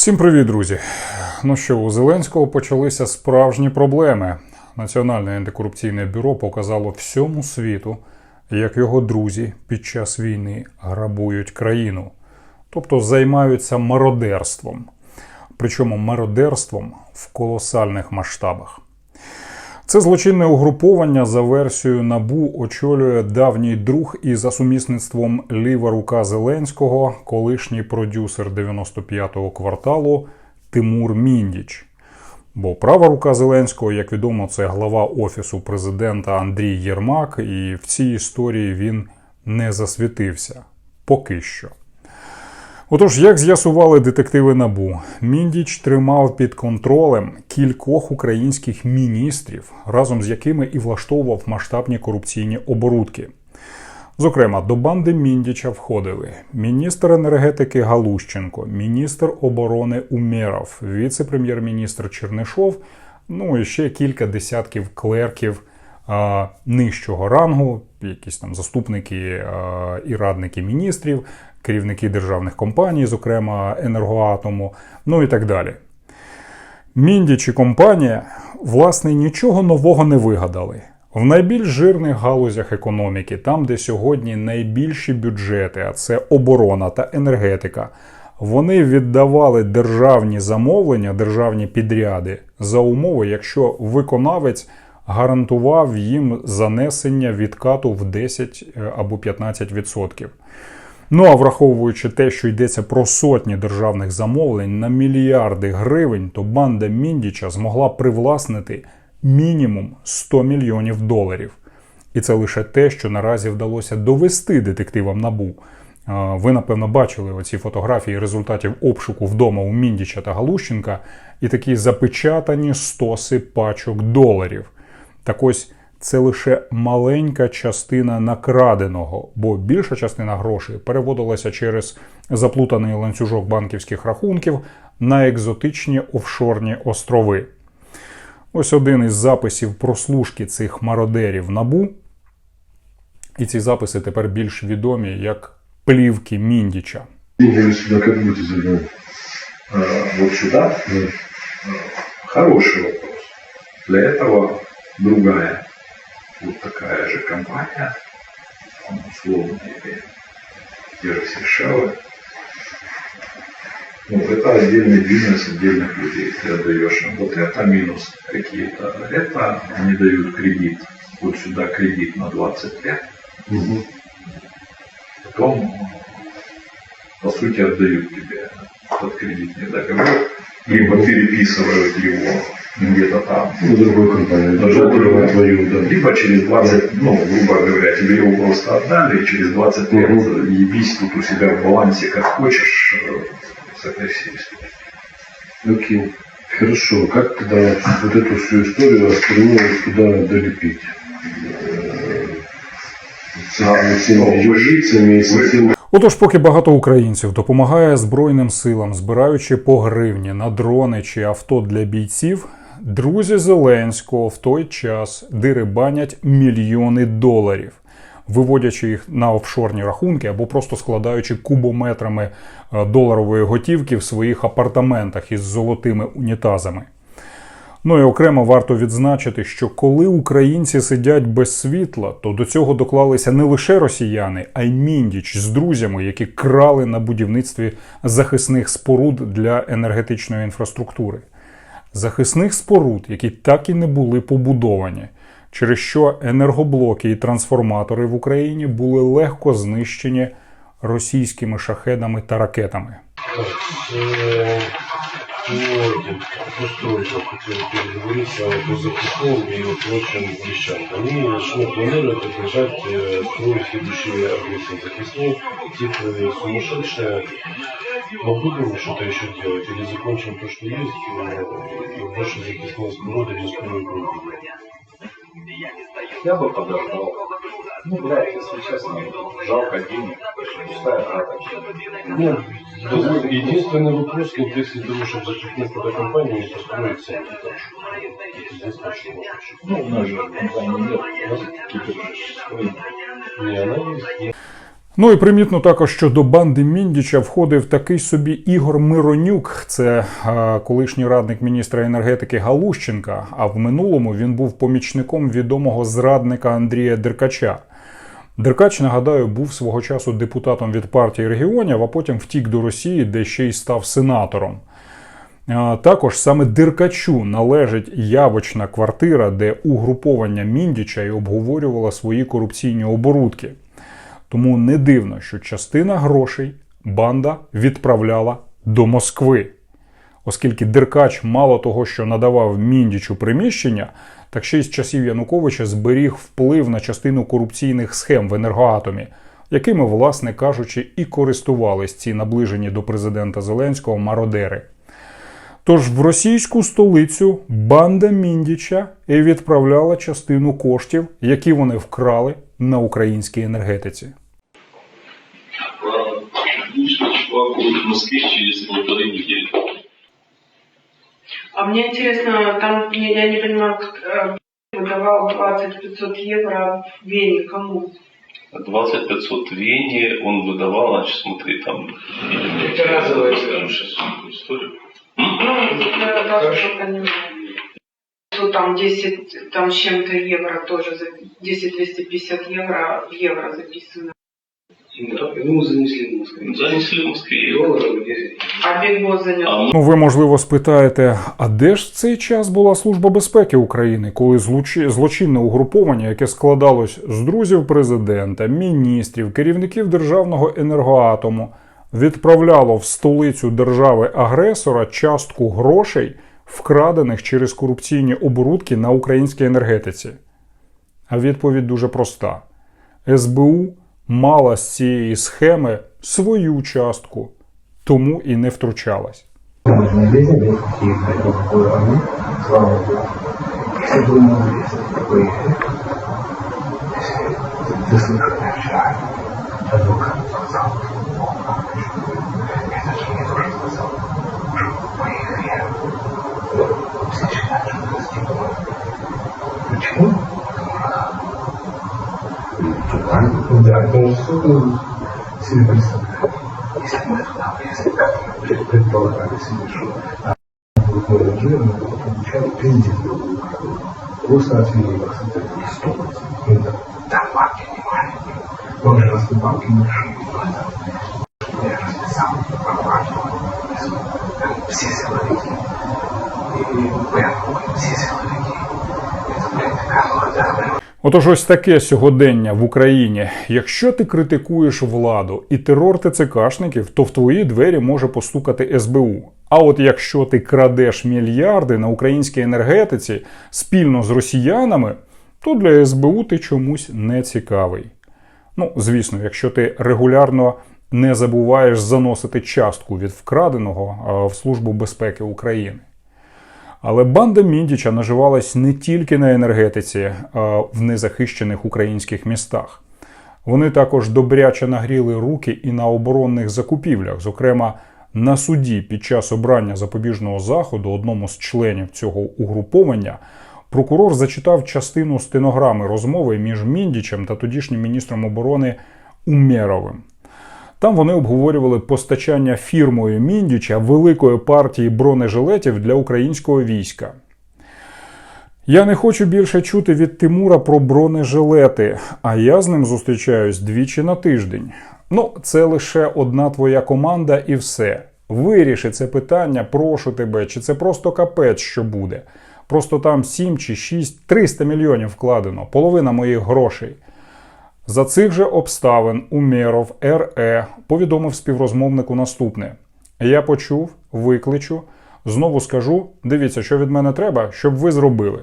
Всім привіт, друзі! Ну що, у Зеленського почалися справжні проблеми. Національне антикорупційне бюро показало всьому світу, як його друзі під час війни грабують країну, тобто займаються мародерством. Причому мародерством в колосальних масштабах. Це злочинне угруповання за версією Набу очолює давній друг і за сумісництвом ліва рука Зеленського, колишній продюсер 95-го кварталу Тимур Міндіч. Бо права рука Зеленського, як відомо, це глава офісу президента Андрій Єрмак, і в цій історії він не засвітився поки що. Отож, як з'ясували детективи Набу, Міндіч тримав під контролем кількох українських міністрів, разом з якими і влаштовував масштабні корупційні оборудки. Зокрема, до банди Міндіча входили міністр енергетики Галущенко, міністр оборони Умєров, віце-прем'єр-міністр Чернишов, ну і ще кілька десятків клерків нижчого рангу, якісь там заступники і радники міністрів, керівники державних компаній, зокрема енергоатому, ну і так далі. Міндіч і компанія, власне, нічого нового не вигадали. В найбільш жирних галузях економіки, там, де сьогодні найбільші бюджети, а це оборона та енергетика, вони віддавали державні замовлення, державні підряди за умови, якщо виконавець гарантував їм занесення відкату в 10 або 15%. Ну а враховуючи те, що йдеться про сотні державних замовлень на мільярди гривень, то банда Міндіча змогла привласнити мінімум 100 мільйонів доларів. І це лише те, що наразі вдалося довести детективам набу. Ви, напевно, бачили оці фотографії результатів обшуку вдома у Міндіча та Галущенка і такі запечатані стоси пачок доларів. Так ось це лише маленька частина накраденого, бо більша частина грошей переводилася через заплутаний ланцюжок банківських рахунків на екзотичні офшорні острови. Ось один із записів прослушки цих мародерів набу. І ці записи тепер більш відомі як плівки Міндіча. А, вот сюда? Хороший вопрос. Для этого другая, вот такая же компания, там, условно, или те же Сейшелы. Ну, это отдельный бизнес отдельных людей. Ты отдаешь им вот это, минус какие-то. Это они дают кредит. Вот сюда кредит на 20 лет. Мгм. Потом, по сути, отдают тебе этот кредитный договор, либо переписывают его где-то там, Ну, другой компании. Даже другую, твою, да. либо через 20, ну, грубо говоря, тебе его просто отдали, и через 20 лет Мгм. ебись тут у себя в балансе как хочешь э, с этой всей историей. Окей. Хорошо. Как тогда вот эту всю историю остальную туда долепить? С этими всеми южицами и со всеми... Отож, поки багато українців допомагає Збройним силам, збираючи по гривні на дрони чи авто для бійців, друзі Зеленського в той час дерибанять мільйони доларів, виводячи їх на офшорні рахунки або просто складаючи кубометрами е, доларової готівки в своїх апартаментах із золотими унітазами. Ну і окремо варто відзначити, що коли українці сидять без світла, то до цього доклалися не лише росіяни, а й міндіч з друзями, які крали на будівництві захисних споруд для енергетичної інфраструктури. Захисних споруд, які так і не були побудовані, через що енергоблоки і трансформатори в Україні були легко знищені російськими шахедами та ракетами. Флойде, пустой захотел ну переговорить о Бузаковом и его прочим вещам. Они решили планировать приглашать трое следующие агрессии захисные, типа сумасшедшая. Но будем что-то еще делать, или закончим то, что есть, и э, больше захисного сброда не успеем Я бы подождал. Ну, блядь, если честно, жалко денег. Пустая трата. Нет, ну, единственный вопрос, вот если ты можешь запихнуть туда компанию и построить сам этаж. Единственное, что можешь. Ну, у нас же компании нет. У нас какие-то же стоит. Не, она есть. Ну і примітно також, що до банди Міндіча входив такий собі Ігор Миронюк, це е, колишній радник міністра енергетики Галущенка. А в минулому він був помічником відомого зрадника Андрія Деркача. Деркач, нагадаю, був свого часу депутатом від партії регіонів, а потім втік до Росії, де ще й став сенатором. Також саме Деркачу належить явочна квартира, де угруповання Міндіча і обговорювало свої корупційні оборудки. Тому не дивно, що частина грошей банда відправляла до Москви. Оскільки Деркач мало того, що надавав Міндічу приміщення, так ще й з часів Януковича зберіг вплив на частину корупційних схем в енергоатомі, якими, власне кажучи, і користувались ці наближені до президента Зеленського мародери. Тож в російську столицю банда Міндіча і відправляла частину коштів, які вони вкрали на українській енергетиці. Числа в Москве через полторы недели. А мне интересно, там, я, я не понимаю, как, выдавал 20-500 евро в Вене кому? 20 500 в Вене он выдавал, значит, смотри, там... Это разовая историю. Ну. Что там 10, там с чем-то евро тоже, за 10-250 евро в евро записано. Ему занесли в Москве. Занесли в 10. А Бигбот занял. А Ну, ви можливо спитаєте, а де ж в цей час була Служба безпеки України, коли злочи- злочинне угруповання, яке складалось з друзів президента, міністрів, керівників державного енергоатому, відправляло в столицю держави-агресора частку грошей, вкрадених через корупційні оборудки на українській енергетиці? А відповідь дуже проста: СБУ мала з цієї схеми свою частку, тому і не втручалась. Слава Потому что да, потому что ну, себе представляю. Если мы туда влезли, как предполагали себе, что будет режим, мы получали президента Просто отвели вас от этого стопаться. Там банки не маленькие. Но же раз банки большие, то Отож, ось таке сьогодення в Україні. Якщо ти критикуєш владу і терор ТЦКшників, то в твої двері може постукати СБУ. А от якщо ти крадеш мільярди на українській енергетиці спільно з росіянами, то для СБУ ти чомусь не цікавий. Ну, звісно, якщо ти регулярно не забуваєш заносити частку від вкраденого в Службу безпеки України. Але банда Міндіча наживалась не тільки на енергетиці, а в незахищених українських містах. Вони також добряче нагріли руки і на оборонних закупівлях, зокрема на суді під час обрання запобіжного заходу одному з членів цього угруповання. Прокурор зачитав частину стенограми розмови між Міндічем та тодішнім міністром оборони Умєровим. Там вони обговорювали постачання фірмою Міндіча великої партії бронежилетів для українського війська. Я не хочу більше чути від Тимура про бронежилети, а я з ним зустрічаюсь двічі на тиждень. Ну, це лише одна твоя команда і все. Виріши це питання, прошу тебе, чи це просто капець, що буде. Просто там 7 чи 6, 300 мільйонів вкладено, половина моїх грошей. За цих же обставин Умєров РЕ повідомив співрозмовнику наступне: Я почув, викличу, знову скажу: дивіться, що від мене треба, щоб ви зробили.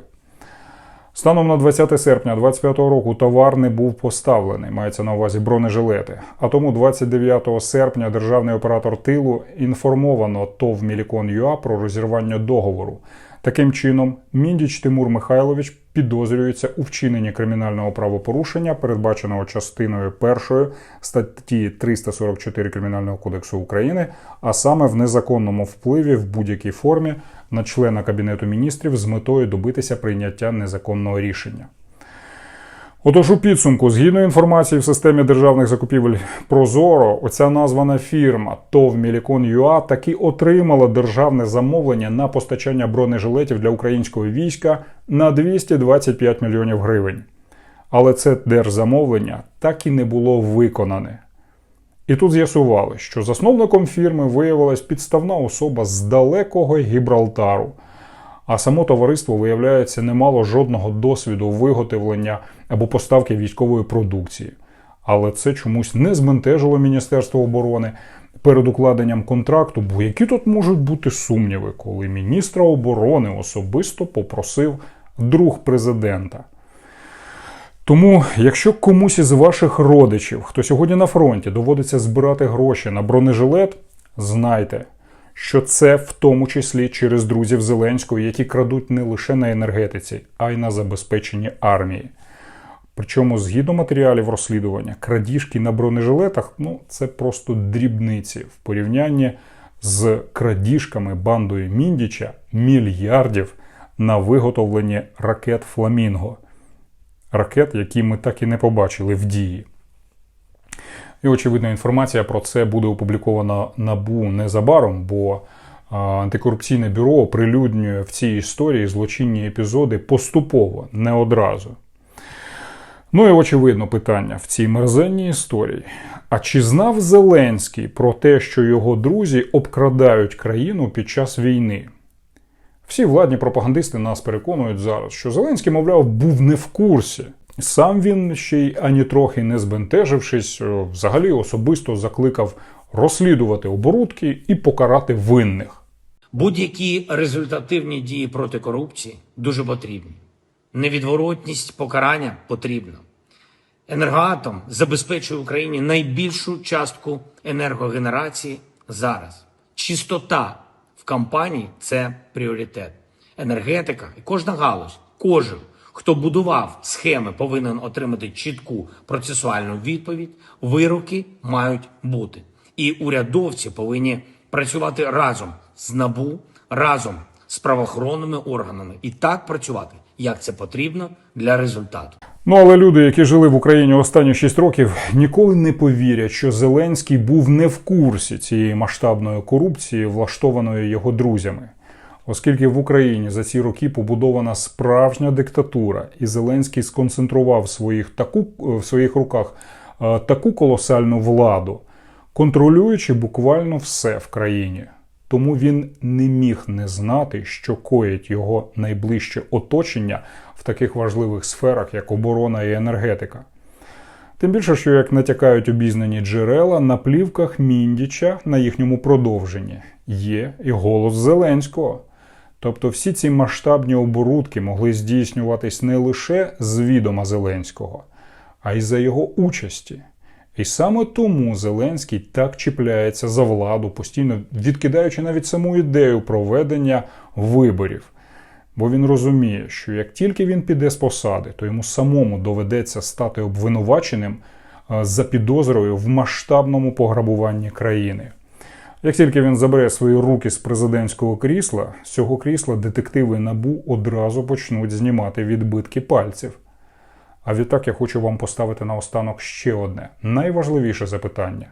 Станом на 20 серпня 2025 року товар не був поставлений, мається на увазі бронежилети. А тому 29 серпня державний оператор тилу інформовано ТОВ Мілікон ЮА про розірвання договору. Таким чином, Міндіч Тимур Михайлович підозрюється у вчиненні кримінального правопорушення, передбаченого частиною першої статті 344 Кримінального кодексу України, а саме в незаконному впливі в будь-якій формі на члена Кабінету міністрів з метою добитися прийняття незаконного рішення. Отож, у підсумку, згідно інформації в системі державних закупівель Прозоро, оця названа фірма ТОВ Мілікон ЮА таки отримала державне замовлення на постачання бронежилетів для українського війська на 225 мільйонів гривень. Але це держзамовлення так і не було виконане. І тут з'ясували, що засновником фірми виявилась підставна особа з далекого Гібралтару. А само товариство, виявляється, не мало жодного досвіду виготовлення або поставки військової продукції. Але це чомусь не збентежило Міністерство оборони перед укладенням контракту, бо які тут можуть бути сумніви, коли міністра оборони особисто попросив друг президента. Тому, якщо комусь із ваших родичів, хто сьогодні на фронті, доводиться збирати гроші на бронежилет, знайте, що це в тому числі через друзів Зеленського, які крадуть не лише на енергетиці, а й на забезпеченні армії. Причому, згідно матеріалів розслідування, крадіжки на бронежилетах ну, це просто дрібниці в порівнянні з крадіжками бандою Міндіча мільярдів на виготовлення ракет Фламінго ракет, які ми так і не побачили в дії. І, очевидно, інформація про це буде опублікована набу незабаром, бо антикорупційне бюро оприлюднює в цій історії злочинні епізоди поступово, не одразу. Ну і очевидно питання в цій мерзенній історії. А чи знав Зеленський про те, що його друзі обкрадають країну під час війни? Всі владні пропагандисти нас переконують зараз, що Зеленський, мовляв, був не в курсі. Сам він ще й ані трохи не збентежившись, е, взагалі особисто закликав розслідувати оборудки і покарати винних. Будь-які результативні дії проти корупції дуже потрібні. Невідворотність покарання потрібна. Енергоатом забезпечує Україні найбільшу частку енергогенерації зараз. Чистота в компанії це пріоритет. Енергетика і кожна галузь, кожен, хто будував схеми, повинен отримати чітку процесуальну відповідь. Вироки мають бути. І урядовці повинні працювати разом з НАБУ, разом з правоохоронними органами і так працювати, як це потрібно для результату. Ну але люди, які жили в Україні останні 6 років, ніколи не повірять, що Зеленський був не в курсі цієї масштабної корупції, влаштованої його друзями. Оскільки в Україні за ці роки побудована справжня диктатура, і Зеленський сконцентрував своїх, таку, в своїх руках е, таку колосальну владу, контролюючи буквально все в країні. Тому він не міг не знати, що коїть його найближче оточення в таких важливих сферах, як оборона і енергетика. Тим більше, що, як натякають обізнані джерела, на плівках Міндіча на їхньому продовженні є і голос Зеленського. Тобто всі ці масштабні оборудки могли здійснюватись не лише з відома Зеленського, а й за його участі. І саме тому Зеленський так чіпляється за владу, постійно відкидаючи навіть саму ідею проведення виборів. Бо він розуміє, що як тільки він піде з посади, то йому самому доведеться стати обвинуваченим е, за підозрою в масштабному пограбуванні країни. Як тільки він забере свої руки з президентського крісла, з цього крісла детективи набу одразу почнуть знімати відбитки пальців. А відтак я хочу вам поставити наостанок ще одне найважливіше запитання.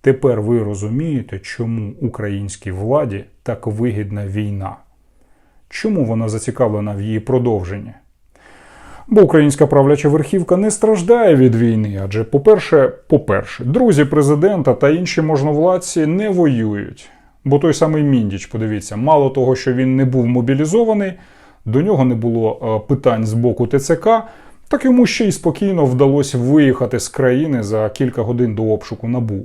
Тепер ви розумієте, чому українській владі так вигідна війна? Чому вона зацікавлена в її продовженні? Бо українська правляча верхівка не страждає від війни, адже, по-перше, по-перше, друзі президента та інші можновладці не воюють. Бо той самий Міндіч, подивіться, мало того, що він не був мобілізований, до нього не було е, питань з боку ТЦК, так йому ще й спокійно вдалося виїхати з країни за кілька годин до обшуку набу.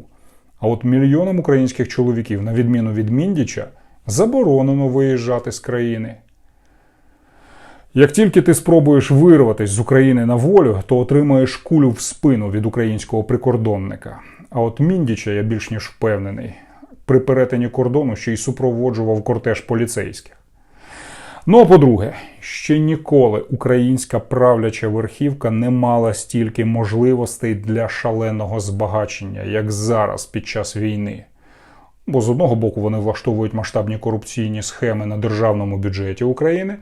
А от мільйонам українських чоловіків, на відміну від Міндіча, заборонено виїжджати з країни. Як тільки ти спробуєш вирватися з України на волю, то отримаєш кулю в спину від українського прикордонника. А от Міндіча, я більш ніж впевнений, при перетині кордону ще й супроводжував кортеж поліцейських. Ну а по-друге, ще ніколи українська правляча верхівка не мала стільки можливостей для шаленого збагачення, як зараз під час війни. Бо з одного боку вони влаштовують масштабні корупційні схеми на державному бюджеті України,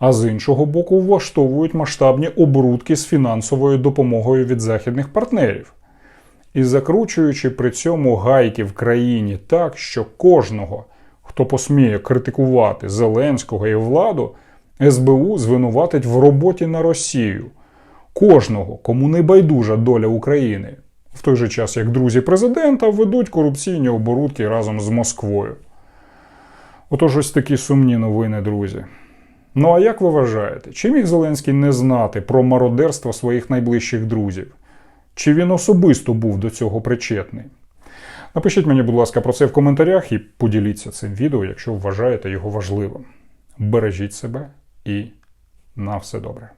а з іншого боку, влаштовують масштабні оборудки з фінансовою допомогою від західних партнерів. І закручуючи при цьому гайки в країні так, що кожного, хто посміє критикувати Зеленського і владу, СБУ звинуватить в роботі на Росію. Кожного, кому не байдужа доля України, в той же час як друзі президента ведуть корупційні оборудки разом з Москвою. Отож, ось такі сумні новини, друзі. Ну а як ви вважаєте, чи міг Зеленський не знати про мародерство своїх найближчих друзів? Чи він особисто був до цього причетний? Напишіть мені, будь ласка, про це в коментарях і поділіться цим відео, якщо вважаєте його важливим. Бережіть себе і на все добре.